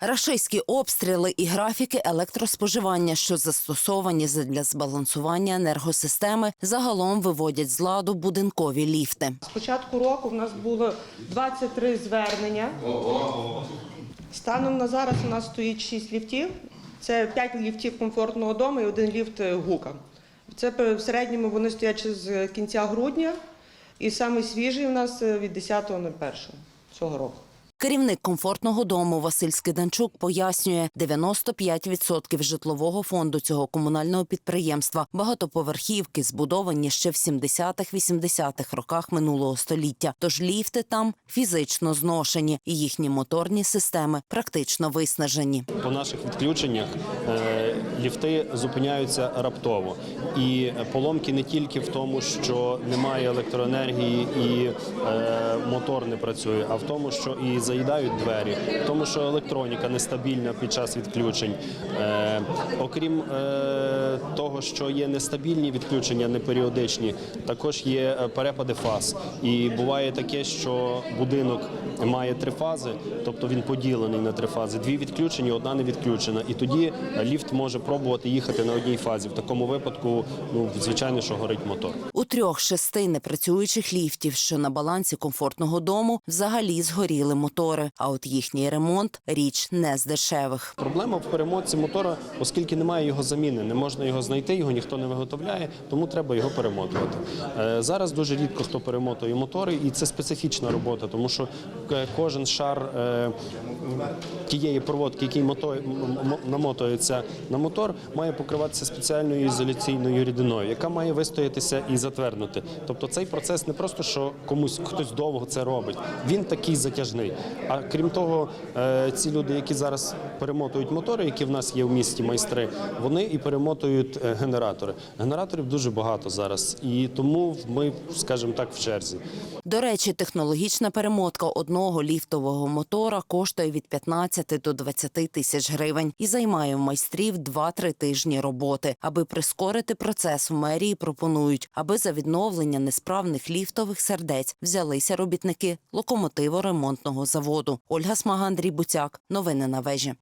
Рашистські обстріли і графіки електроспоживання, що застосовані для збалансування енергосистеми, загалом виводять з ладу будинкові ліфти. З початку року в нас було 23 звернення. Станом на зараз у нас стоїть 6 ліфтів. Це 5 ліфтів комфортного дому і один ліфт е, гука. Це в середньому вони стоять з кінця грудня, і самий свіжий у нас е, від 10.01 цього року. Керівник комфортного дому Василь Скиданчук пояснює, 95% житлового фонду цього комунального підприємства багатоповерхівки збудовані ще в 70-х-80-х роках минулого століття. Тож ліфти там фізично зношені, і їхні моторні системи практично виснажені. По наших відключеннях е, ліфти зупиняються раптово. І поломки не тільки в тому, що немає електроенергії і е, мотор не працює, а в тому, що і заїдають двері, тому, що електроніка нестабільна під час відключень. Е, окрім е, того, що є нестабільні відключення, неперіодичні, також є е, перепади фаз. І буває таке, що будинок має три фази, тобто він поділений на три фази. Дві відключені, одна не відключена. І тоді ліфт може пробувати їхати на одній фазі. В такому випадку, ну звичайно, що горить мотор. У трьох шести непрацюючих ліфтів, що на балансі комфортного дому, взагалі згоріли мотори. А от їхній ремонт річ не з дешевих. Проблема в перемотці мотора, оскільки немає його заміни, не можна його знайти, його ніхто не виготовляє, тому треба його перемотувати. Е, Зараз дуже рідко хто перемотує мотори, і це специфічна робота, тому що кожен шар е, тієї проводки, який намотується на мотор, має покриватися спеціальною ізоляційною рідиною, яка має вистоятися і затверднути. Тобто цей процес не просто що комусь хтось довго це робить, він такий затяжний. А крім того, е, ці люди, які зараз перемотують мотори, які в нас є в місті майстри, вони і перемотують е, генератори. Генераторів дуже багато зараз, і тому ми, скажімо так, в черзі. До речі, технологічна перемотка одного ліфтового мотора коштує від 15 до 20 тисяч гривень і займає в майстрів 2-3 тижні роботи. Аби прискорити процес, в мерії пропонують, аби за відновлення несправних ліфтових сердець взялися робітники локомотиворемонтного заводу. Ольга Смага, Андрій Буцяк. Новини на вежі.